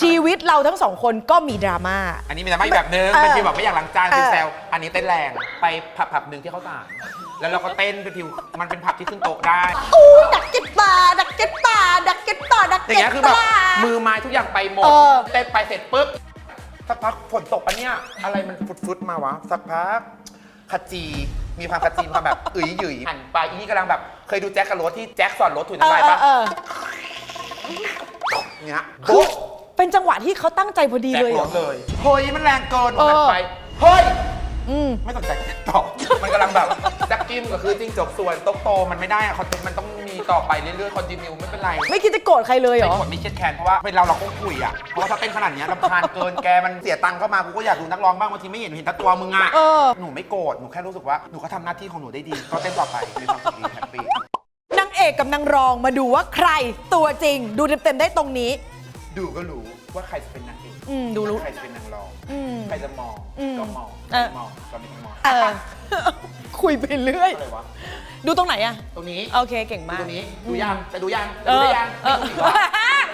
ชีวิตเราทั้งสองคนก็มีดราม่า อันนี้มีแต่ไม่แบบนึงเออเป็นฟีลแบบไม่อยากล้างจานคือเออ แซวอันนี้เต้นแรงไปผับผับหนึ่งที่เขาสารแล้วเราก็เต้นเป็นฟิวมันเป็นผับที่ขึ้นโต๊ะได้ อู้ดักเก็ตป่าดักเก็ตป่าดักเก็ตป่าดักอย่างเก็ตเงี้ยคือแบบป่า มือไม้ทุกอย่างไปหมดเออ เต้นไปเสร็จปุ๊บสักพักฝนตกปะเนี่ย อะไรมันฟุดๆมาวะ สักพักขจีมีความขจีมีความแบบอึ๋ยหยุยหันไปอีนี่กำลังแบบ เคยดูแจ็คกับรถที่แจ็คสอนรถถุยเออน้ำลายเอปะอเออ เนี้ยคือโบ๊ะเป็นจั งหวะที่เขาตั้งใจพอดีแจ็คเลยเหรรอถเลย เฮ้ยมันแรงเกินเออหันไป เฮ้ย อืม ไม่สนใจต่อ มันกำลังแบบแจ็คกิ้มก็คือจิ้งจกส่วนโต๊ะโตมันไม่ได้อะคอนเทนต์มันต้องมีต่อไปเรื่อยๆคอนติเนียไม่เป็นไรไม่คิดจะโกรธใครเลยเหรไม่อกดไม่เครียดแค้นเพราะว่าเป็นเราเราก็คุยอะ เพราะว่าถ้าเต้นขนาดเนี้ยรำคาญเกินแกมันเสียตังค์เข้ามากูก็อยากดูนักร้องบ้างบางทีไม่เห็นเห็นแต่ตัวมึงอะเออ หนูไม่โกรธหนูแค่รู้สึกว่าหนูก็ทำหน้าที่ของหนูได้ดีก็เต้นต่อไปมีความสุขดีแฮปปี้นางเอกกับนางรองมาดูว่าใครตัวจริง ดูเต็มๆได้ตรงนี้ ดูก็รู้ว่าใครจะเป็นนางเอกอืมดูรู้ ใครจะเป็นนางรอง อืม ใครจะมองอืมก็มองเออ มองก็ไม่ต้องมองเออ คุยไปเรื่อย อะไรวะ ดูตรงไหนอะตรงนี้ โอเคเก่งดูมาก ตรงนี้ ดูยัง แต่ดูยังเอดูอได้ยังเออไม่ดูอีกวะ